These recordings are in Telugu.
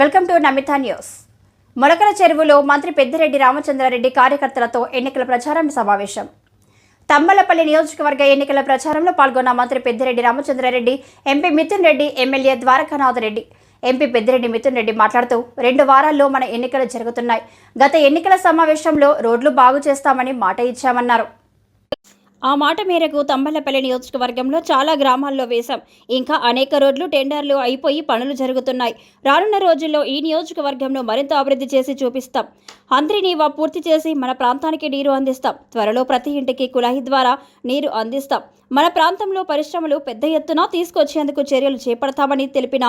Welcome to Namitha news. మొలకల చెరువులో మంత్రి పెద్దిరెడ్డి రామచంద్రారెడ్డి కార్యకర్తలతో ఎన్నికల ప్రచారం సమావేశం. తమ్మలపల్లి నియోజకవర్గ ఎన్నికల ప్రచారంలో పాల్గొన్న మంత్రి Peddireddy Ramachandra Reddy MP Mithun Reddy MLA Dwarakanath Reddy. MP Peddireddy Mithun Reddy మాట్లాడుతూ రెండు వారాల్లో మన ఎన్నికలు జరుగుతున్నాయి. గత ఎన్నికల సమావేశంలో రోడ్లు బాగు చేస్తామని మాట ఇచ్చామన్నారు. ఆ మాట మేరకు తంబలపల్లి నియోజకవర్గంలో చాలా గ్రామాల్లో వేశాం. ఇంకా అనేక రోడ్లు టెండర్లు అయిపోయి పనులు జరుగుతున్నాయి. రానున్న రోజుల్లో ఈ నియోజకవర్గంలో మరింత అభివృద్ధి చేసి చూపిస్తాం. అంత్రినీవా పూర్తి చేసి మన ప్రాంతానికి నీరు అందిస్తాం. త్వరలో ప్రతి ఇంటికి కుళాయి ద్వారా నీరు అందిస్తాం. మన ప్రాంతంలో పరిశ్రమలు పెద్ద ఎత్తున తీసుకొచ్చేందుకు చర్యలు చేపడతామని తెలిపిన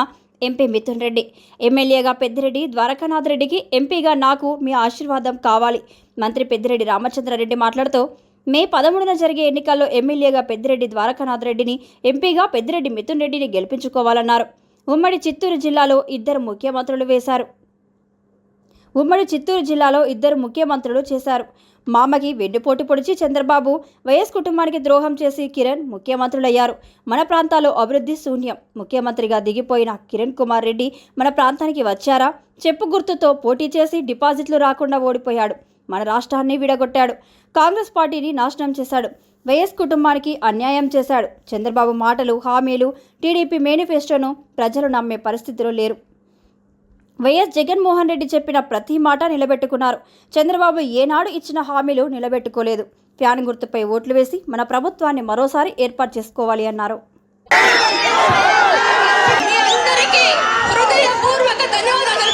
ఎంపీ మిథున్ రెడ్డి. ఎమ్మెల్యేగా పెద్దిరెడ్డి ద్వారకానాథ్ రెడ్డికి ఎంపీగా నాకు మీ ఆశీర్వాదం కావాలి. మంత్రి పెద్దిరెడ్డి రామచంద్రారెడ్డి మాట్లాడుతూ మే పదమూడున జరిగే ఎన్నికల్లో ఎమ్మెల్యేగా పెద్దిరెడ్డి ద్వారకానాథ్ రెడ్డిని ఎంపీగా పెద్దిరెడ్డి మిథున్ రెడ్డిని గెలిపించుకోవాలన్నారు. ఉమ్మడి చిత్తూరు జిల్లాలో ఇద్దరు ముఖ్యమంత్రులు వేశారు. ఉమ్మడి చిత్తూరు జిల్లాలో ఇద్దరు ముఖ్యమంత్రులు చేశారు. మామకి వెన్నుపోటు పొడిచి చంద్రబాబు వైఎస్ కుటుంబానికి ద్రోహం చేసి కిరణ్ ముఖ్యమంత్రులయ్యారు. మన ప్రాంతాల్లో అభివృద్ధి శూన్యం. ముఖ్యమంత్రిగా దిగిపోయిన కిరణ్ కుమార్ రెడ్డి మన ప్రాంతానికి వచ్చారా? చెప్పు గుర్తుతో పోటీ చేసి డిపాజిట్లు రాకుండా ఓడిపోయాడు. మన రాష్ట్రాన్ని విడగొట్టాడు. కాంగ్రెస్ పార్టీని నాశనం చేశాడు. వైఎస్ కుటుంబానికి అన్యాయం చేశాడు. చంద్రబాబు మాటలు హామీలు టీడీపీ మేనిఫెస్టోను ప్రజలు నమ్మే పరిస్థితిలో లేరు. వైఎస్ జగన్మోహన్ రెడ్డి చెప్పిన ప్రతి మాట నిలబెట్టుకున్నారు. చంద్రబాబు ఏనాడు ఇచ్చిన హామీలు నిలబెట్టుకోలేదు. ఫ్యాన్ గుర్తుపై ఓట్లు వేసి మన ప్రభుత్వాన్ని మరోసారి ఏర్పాటు చేసుకోవాలి అన్నారు. ధన్యవాదాలు.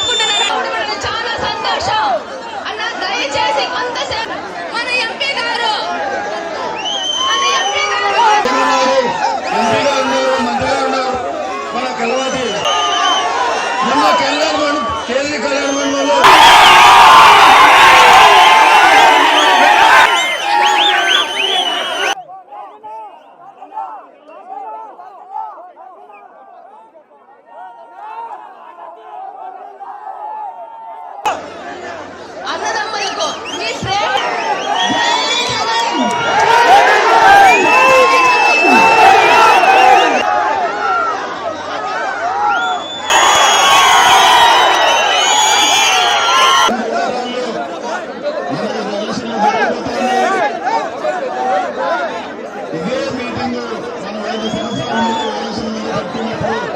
రిజల్యూషన్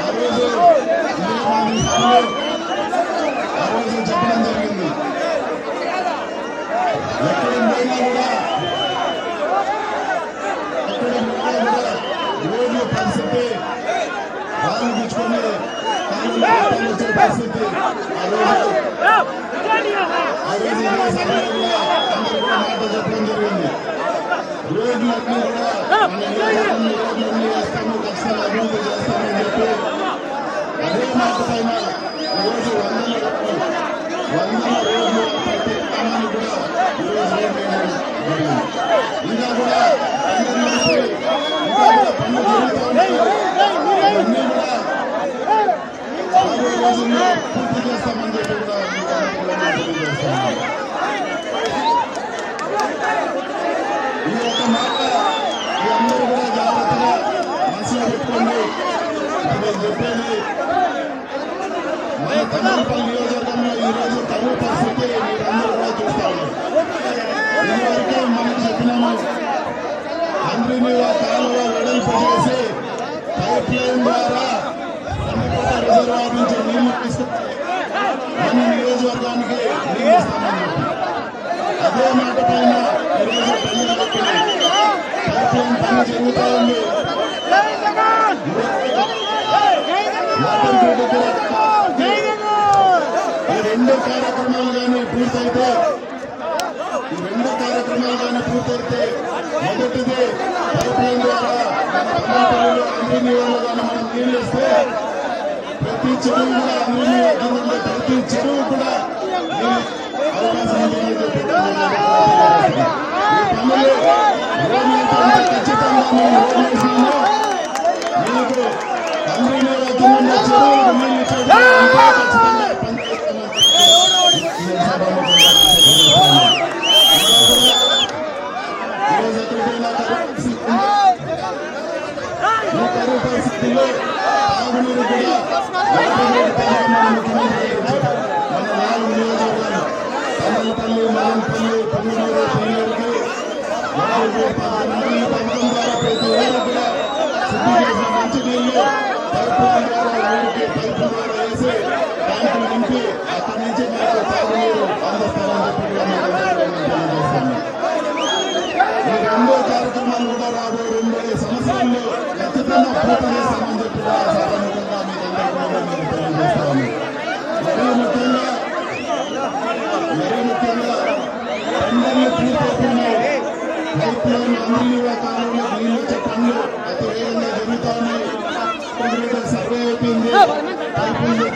ఆ రోజు ఆ రోజు చెప్పడం జరిగింది ఎక్కడ పోయినా కూడా ఎక్కడ పోయినా కూడా పరిస్థితి పరిస్థితి ఆ రోజు ఆ రోజు ఇదే సమయంలో అందరూ కూడా మాట చెప్పడం జరిగింది రోడ్లన్నీ కూడా మన నియోజకవర్గంలో రోడ్లన్నీ ఖచ్చితంగా అభివృద్ధి చేస్తామని చెప్పి అదే మాట పైన ఈరోజు వందల వందల రోడ్లు ప్రతి గ్రామానికి కూడా ఈరోజు రోడ్లు వేయడం ఇంకా కూడా అందరూ ఇంకా కూడా పనులు జరుగుతూ ఉన్నాయి ఇవన్నీ కూడా రోజుల్లో పూర్తి చేస్తామని చెప్పి కూడా మీకు అందరికీ మన తమిళపల్లి నియోజకవర్గంలో ఈ రోజు తమిళ పరిస్థితి మీరందరూ కూడా చూస్తా ఉన్నారు ఇదివరకే మనం చెప్పినాము అంద్రినీవ కాలువ వెడల్పు చేసి పైప్ లైన్ ద్వారా కందికోట రిజర్వాయర్ నుంచి నీళ్ళు తీసుకొచ్చి మన నియోజకవర్గానికి నీళ్ళు ఇస్తామని చెప్పి అదే మాట పైన ఈరోజు పనులు కట్టినాయి పైప్ లైన్ పని జరుగుతూ ఉంది వాటర్ గ్రిడ్ కూడా ఈ రెండు కార్యక్రమాలు కానీ పూర్తయితే ఈ రెండు కార్యక్రమాలు కానీ పూర్తయితే మొదటిది పైప్ లైన్ ద్వారా మన అన్ని నీళ్ళు కానీ మనం నీళ్ళు ఇస్తే ప్రతి చెరువు కూడా అన్ని నీళ్ళు ప్రతి చెరువు కూడా అవకాశం ఉందని చెప్పి ఖచ్చితంగా మేము మీకు అన్ని నీళ్ళ కింద చెరువులకు తమలపల్లి మలంపల్లి పొంగూరు కూడా శుద్ధి చేసిన అక్కడి నుంచి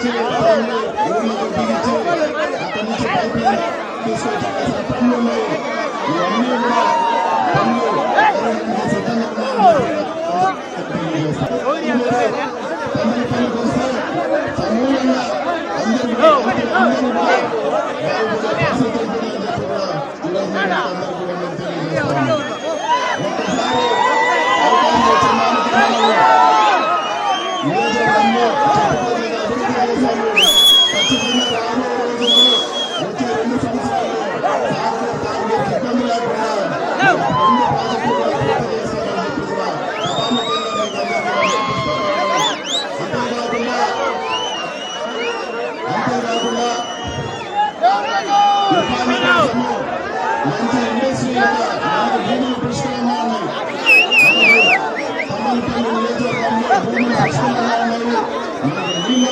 బిగించి ఎగుమతి బిగించి అక్కడి నుంచి పైకి తీసుకొచ్చి అక్కడ పనులు ఉన్నాయి ఇవన్నీ కూడా పనులు సిద్ధంగా పనులకు వస్తే సమూలంగా అందరూ కూడా పరిస్థితులు కూడా తెలియజేస్తున్నాను మంచి ఇండస్ట్రీ నాకు భూములు పుష్కలంగా ఉన్నాయి తమ్మలపల్లి నియోజకవర్గంలో భూములు పుష్కలంగా ఉన్నాయి మనకు నీళ్ళు